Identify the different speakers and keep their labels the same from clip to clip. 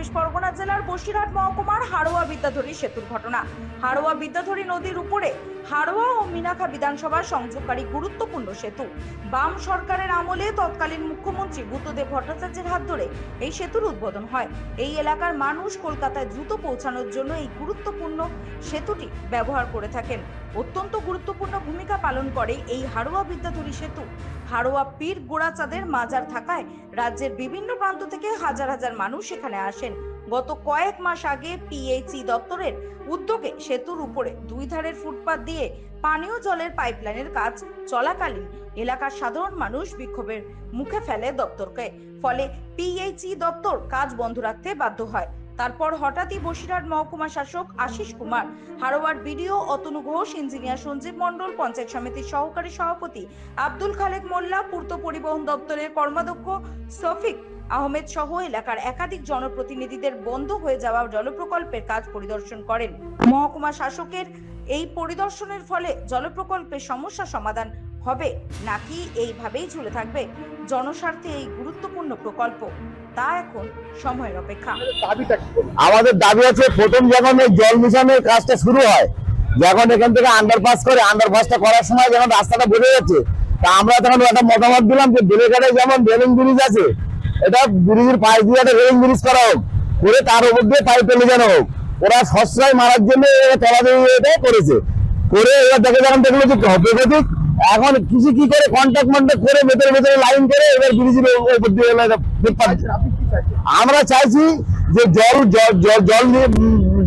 Speaker 1: চব্বিশ পরগনা জেলার বসিরহাট মহকুমার হাড়োয়া বিদ্যাধরী সেতুর ঘটনা। হাড়োয়া বিদ্যাধরী নদীর উপরে হাড়োয়া ও মিনাখা বিধানসভার সংযোগকারী গুরুত্বপূর্ণ সেতু। বাম সরকারের আমলে তৎকালীন মুখ্যমন্ত্রী বুদ্ধদেব ভট্টাচার্যের হাত ধরে এই সেতুর উদ্বোধন হয়। এই এলাকার মানুষ কলকাতায় দ্রুত পৌঁছানোর জন্য এই গুরুত্বপূর্ণ সেতুটি ব্যবহার করে থাকেন। অত্যন্ত গুরুত্বপূর্ণ ভূমিকা পালন করে এই হাড়োয়া বিদ্যাধরী সেতু। হাড়োয়া পীর গোড়াচাঁদের মাজার থাকায় রাজ্যের বিভিন্ন প্রান্ত থেকে হাজার হাজার মানুষ এখানে আসেন। গত কয়েক মাস আগে পিএইচই দপ্তরের উদ্যোগে সেতুর উপরে দুই ধারের ফুটপাত দিয়ে পানীয় জলের পাইপলাইনের কাজ চলাকালীন এলাকার সাধারণ মানুষ বিক্ষোভের মুখে ফেলে দপ্তরকে। ফলে পিএইচই দপ্তর কাজ বন্ধ রাখতে বাধ্য হয়। তারপর হঠাৎই বসিরহাট মহকুমা শাসক আশিস কুমার, হারোয়ার বিডিও অতনু ঘোষ, ইঞ্জিনিয়ার সঞ্জীব মণ্ডল, পঞ্চায়েত সমিতির সহকারী সভাপতি আব্দুল খালেক মোল্লা, পূর্ত পরিবহন দপ্তরের কর্মাধ্যক্ষ সফিক আহমেদ সহ এলাকার একাধিক জনপ্রতিনিধিদের বন্ধ হয়ে যাওয়া জলপ্রকল্পের কাজ পরিদর্শন করেন। মহকুমা শাসকের এই পরিদর্শনের ফলে জলপ্রকল্পের সমস্যা সমাধান হবে নাকি এইভাবেই ঝুলে থাকবে জনস্বার্থে এই গুরুত্বপূর্ণ প্রকল্প? তা এখন সময়ের অপেক্ষা?
Speaker 2: আমাদের দাবি আছে প্রথম যখন এই জল মিশনের কাজটা শুরু হয় যখন এখান থেকে আন্ডারপাস করে আন্ডারপাসটা করার সময় যখন রাস্তাটা বেড়ে যাচ্ছে তা আমরা তখন একটা মতামত দিলাম যে বেলেঘাটে যেমন রেলিং ব্রিজ আছে এটা ব্রিজের পাশ দিয়ে একটা রেলিং ব্রিজ করা হোক করে তার উপর দিয়ে পাইপ ফেলে যেন হোক। ওরা সশ্রয় মারার জন্য তলা দিয়ে এটা করেছে। করে এবার দেখে যখন দেখল যে প্রগতিক এখন কিছু কি করে কন্ট্যাক্ট মন্ট্যাক্ট করে ভেতরে ভেতরে লাইন করে এবার ব্রিজের উপর দিয়ে
Speaker 3: চাইছেন?
Speaker 2: আমরা চাইছি যে জল জল জল-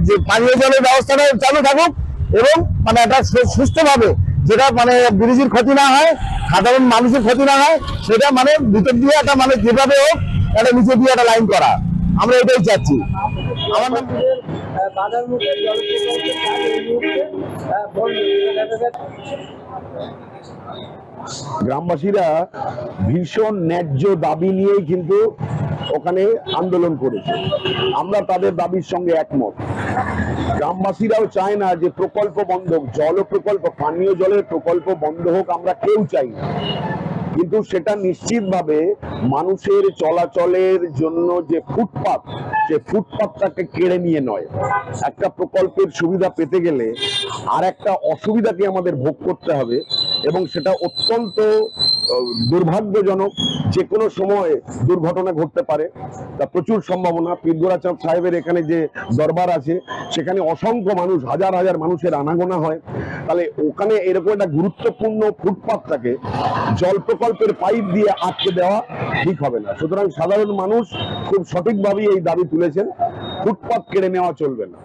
Speaker 2: যে পানীয় জলের ব্যবস্থাটা চালু থাকুক এবং মানে একটা সুস্থ ভাবে যেটা মানে ব্রিজের ক্ষতি না হয়, সাধারণ মানুষের ক্ষতি না হয়, সেটা মানে ভিতর দিয়ে একটা মানে যেভাবে হোক, একটা নিচে দিয়ে একটা লাইন করা। আমরা এটাই চাচ্ছি।
Speaker 4: গ্রামবাসীরা ভীষণ ন্যায্য দাবি নিয়েই কিন্তু ওখানে আন্দোলন করেছে। আমরা তাদের দাবির সঙ্গে একমত। গ্রামবাসীরাও চায় না যে প্রকল্প বন্ধ হোক, জল প্রকল্প, পানীয় জলের প্রকল্প বন্ধ হোক, আমরা কেউ চাই না। কিন্তু সেটা নিশ্চিতভাবে মানুষের চলাচলের জন্য যে ফুটপাথ সে ফুটপাথটাকে কেড়ে নিয়ে নয়। একটা প্রকল্পের সুবিধা পেতে গেলে আর একটা অসুবিধাকে আমাদের ভোগ করতে হবে। এবং সেটা অত্যন্ত দুর্ভাগ্যজনক যে কোনো সময় দুর্ঘটনা ঘটতে পারে। তা প্রচুর সম্ভাবনা। পীরগোড়াচাঁদ সাহেবের এখানে যে দরবার আছে, সেখানে অসংখ্য মানুষ, হাজার হাজার মানুষের আনাগোনা হয়। তাহলে ওখানে এরকম একটা গুরুত্বপূর্ণ ফুটপাতটাকে জল প্রকল্পের পাইপ দিয়ে আটকে দেওয়া ঠিক হবে না। সুতরাং সাধারণ মানুষ খুব সঠিকভাবেই এই দাবি তুলেছেন, ফুটপাত কেড়ে নেওয়া চলবে না।